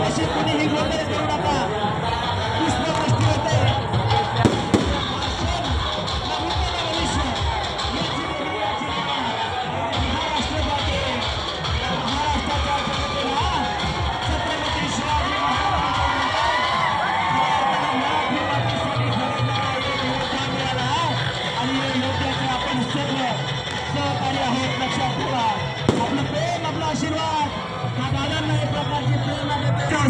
वगैरे कोणी ही गोंधळ करू नका. महाराष्ट्र छत्रपती आपण सर्व सहकारी आहोत लक्षात ठेवा. आपलं प्रेम आपला आशीर्वाद.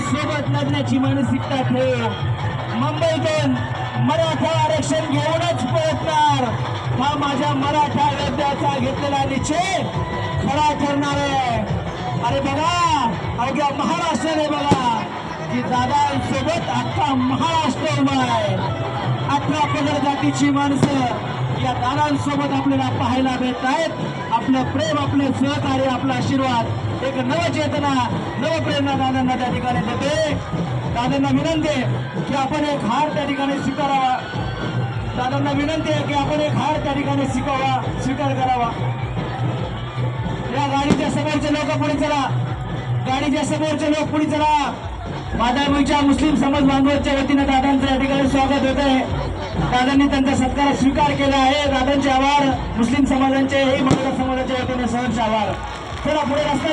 सोबत लढण्याची मानसिकता ठेव. मुंबईतून मराठा आरक्षण घेऊनच पोहोचणार. हा माझ्या मराठा योद्ध्याचा घेतलेला निश्चय खरा ठरणार आहे. अरे बघा अवघ्या महाराष्ट्राने बघा की दादांसोबत अख्खा महाराष्ट्र उभा आहे. अठरा पगड जातीची माणसं या दादांसोबत आपल्याला पाहायला भेटत आहेत आपलं प्रेम आपलं सहकार्य आपला आशीर्वाद. एक नवचेतना नवप्रेरणा दादांना त्या ठिकाणी देते. दादांना विनंती आहे की आपण एक हार त्या ठिकाणी स्वीकारावा. दादांना विनंती आहे की आपण एक हार त्या ठिकाणी स्वीकावा स्वीकार करावा. या गाडीच्या समोरचे लोक पुढे चला. गाडीच्या समोरचे लोक पुढे चला. माधवच्या मुस्लिम समाज बांधवांच्या वतीनं दादांचं या ठिकाणी स्वागत होत आहे. दादांनी त्यांचा सत्कार स्वीकार केला आहे. दादांचे आभार. मुस्लिम समाजांचे हे मराठा समाजाच्या वतीनं सहर्ष आभार. चला पुढे रस्ता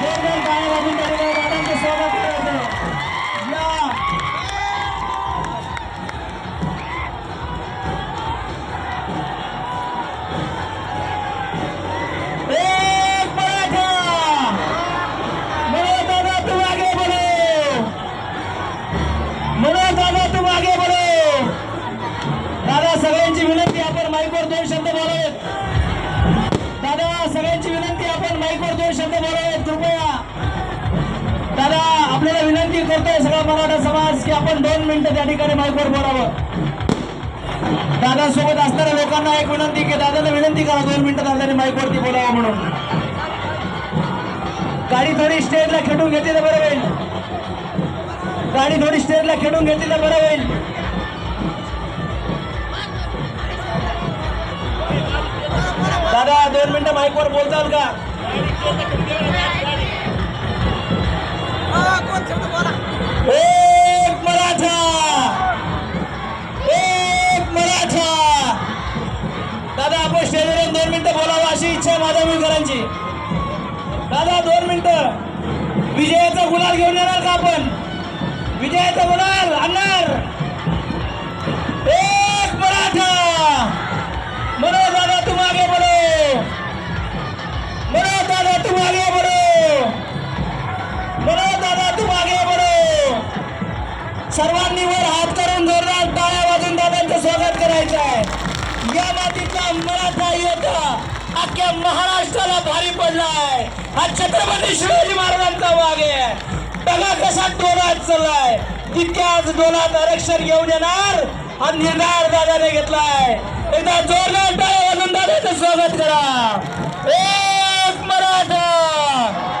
दोन दोन टाळ्या वाजून त्या ठिकाणी दादांचं स्वागत करायचं या. आगे दादा सगळ्यांची विनंती आपण माईकवर दोन शब्द बोलावेत. दादा सगळे माईकवर दोन शब्द बोलावेत. कृपया दादा आपल्याला विनंती करतोय सगळा मराठा समाज की आपण दोन मिनिटं त्या ठिकाणी माईकवर बोलावं. दादा सोबत असणाऱ्या लोकांना एक विनंती की दादाला विनंती करा दोन मिनिटं दादाने माईकवरती बोलावं म्हणून. गाडी थोडी स्टेजला खेटून घेतली तर बरं होईल. गाडी थोडी स्टेजला खेटून घेतली तर बरं होईल. दादा दोन मिनिटं माईकवर बोलताल का? एक मराठा! एक मराठा! दादा आपण स्टेजवर दोन मिनिटं बोलावं अशी इच्छा माझ्या माधवकरांची दादा दोन मिनिटं. विजयाचा गुलाल घेऊन येणार का आपण? विजयाचा गुलाल आणणार अख्ख्या महाराष्ट्राला भारी पडलाय. हा छत्रपती शिवाजी महाराजांचा वाग आहे. बघा कसा डोलात चाललाय. आज डोलात आरक्षण घेऊन येणार हा निर्धार दादाने घेतलाय. एकदा जोरदार स्वागत करा. एक मराठा.